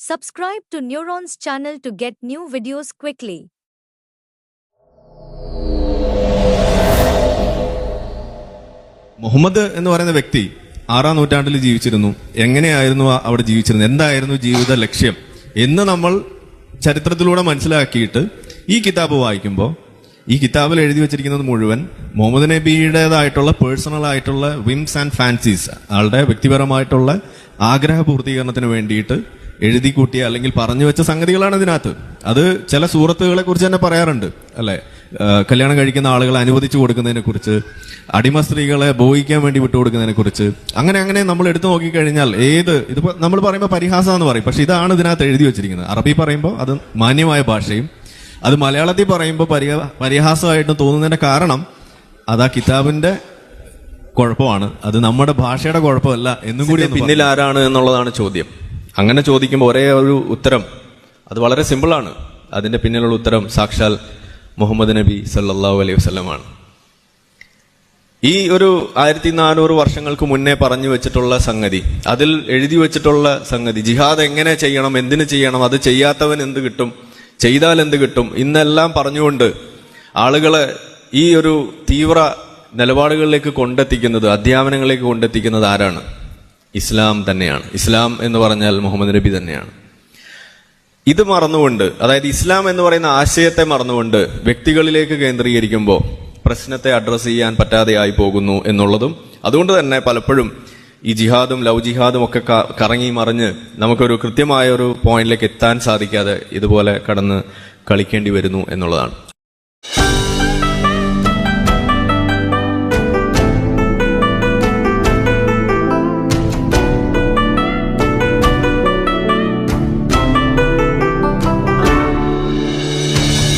Subscribe to Neurons channel to get new videos quickly. Muhammad എന്ന് പറയുന്ന വ്യക്തി ആറാം നൂറ്റാണ്ടിൽ ജീവിച്ചിരുന്നു. എങ്ങനെയായിരുന്നു അവിടെ ജീവിച്ചിരുന്നത്? എന്തായിരുന്നു ജീവിത ലക്ഷ്യം? എന്ന് നമ്മൾ ചരിത്രത്തിലൂടെ മനസ്സിലാക്കിയിട്ട് ഈ കിതാബ് വായിക്കുമ്പോൾ ഈ കിതാബിൽ എഴുതി വെച്ചിരിക്കുന്നത് മുഴുവൻ മുഹമ്മദ് നബിയുടേതായിട്ടുള്ള പേഴ്സണൽ ആയിട്ടുള്ള വിംസ് ആൻഡ് ഫാൻസീസ് ആളുടെ വ്യക്തിപരമായിട്ടുള്ള ആഗ്രഹ പൂർത്തീകരണത്തിന് വേണ്ടിയിട്ട് എഴുതി കൂട്ടിയ അല്ലെങ്കിൽ പറഞ്ഞു വെച്ച സംഗതികളാണ് ഇതിനകത്ത് അത് ചില സൂറത്തുകളെ കുറിച്ച് തന്നെ പറയാറുണ്ട് അല്ലെ? കല്യാണം കഴിക്കുന്ന ആളുകളെ അനുവദിച്ചു കൊടുക്കുന്നതിനെ കുറിച്ച് അടിമ സ്ത്രീകളെ ബോഹിക്കാൻ വേണ്ടി വിട്ടുകൊടുക്കുന്നതിനെ കുറിച്ച് അങ്ങനെ അങ്ങനെ നമ്മൾ എടുത്തു നോക്കിക്കഴിഞ്ഞാൽ ഏത് ഇതിപ്പോ നമ്മൾ പറയുമ്പോൾ പരിഹാസം എന്ന് പറയും. പക്ഷെ ഇതാണ് ഇതിനകത്ത് എഴുതി വെച്ചിരിക്കുന്നത്. അറബി പറയുമ്പോൾ അത് മാന്യമായ ഭാഷയും അത് മലയാളത്തിൽ പറയുമ്പോൾ പരിഹ പരിഹാസമായിട്ട് തോന്നുന്നതിന്റെ കാരണം അത് ആ കിതാബിന്റെ കുഴപ്പമാണ്. അത് നമ്മുടെ ഭാഷയുടെ കുഴപ്പമല്ല എന്നും കൂടി പിന്നിൽ ആരാണ് എന്നുള്ളതാണ് ചോദ്യം. അങ്ങനെ ചോദിക്കുമ്പോൾ ഒരേ ഒരു ഉത്തരം. അത് വളരെ സിമ്പിളാണ്. അതിന്റെ പിന്നിലുള്ള ഉത്തരം സാക്ഷാൽ മുഹമ്മദ് നബി സല്ലല്ലാഹു അലൈഹി വസ്ലമാണ് ഈ ഒരു ആയിരത്തി നാനൂറ് വർഷങ്ങൾക്ക് മുന്നേ പറഞ്ഞു വെച്ചിട്ടുള്ള സംഗതി അതിൽ എഴുതി വെച്ചിട്ടുള്ള സംഗതി ജിഹാദ് എങ്ങനെ ചെയ്യണം എന്തിനു ചെയ്യണം അത് ചെയ്യാത്തവൻ എന്ത് കിട്ടും ചെയ്താൽ എന്ത് കിട്ടും ഇന്നെല്ലാം പറഞ്ഞുകൊണ്ട് ആളുകളെ ഈ ഒരു തീവ്ര നിലപാടുകളിലേക്ക് കൊണ്ടെത്തിക്കുന്നത് അധ്യാപനങ്ങളിലേക്ക് കൊണ്ടെത്തിക്കുന്നത് ആരാണ്? ഇസ്ലാം തന്നെയാണ്. ഇസ്ലാം എന്ന് പറഞ്ഞാൽ മുഹമ്മദ് നബി തന്നെയാണ്. ഇത് മറന്നുകൊണ്ട് അതായത് ഇസ്ലാം എന്ന് പറയുന്ന ആശയത്തെ മറന്നുകൊണ്ട് വ്യക്തികളിലേക്ക് കേന്ദ്രീകരിക്കുമ്പോൾ പ്രശ്നത്തെ അഡ്രസ്സ് ചെയ്യാൻ പറ്റാതെയായി പോകുന്നു എന്നുള്ളതും അതുകൊണ്ട് തന്നെ പലപ്പോഴും ഈ ജിഹാദും ലവ് ജിഹാദും ഒക്കെ കറങ്ങി മറിഞ്ഞ് നമുക്കൊരു കൃത്യമായ ഒരു പോയിന്റിലേക്ക് എത്താൻ സാധിക്കാതെ ഇതുപോലെ കടന്ന് കളിക്കേണ്ടി വരുന്നു എന്നുള്ളതാണ്.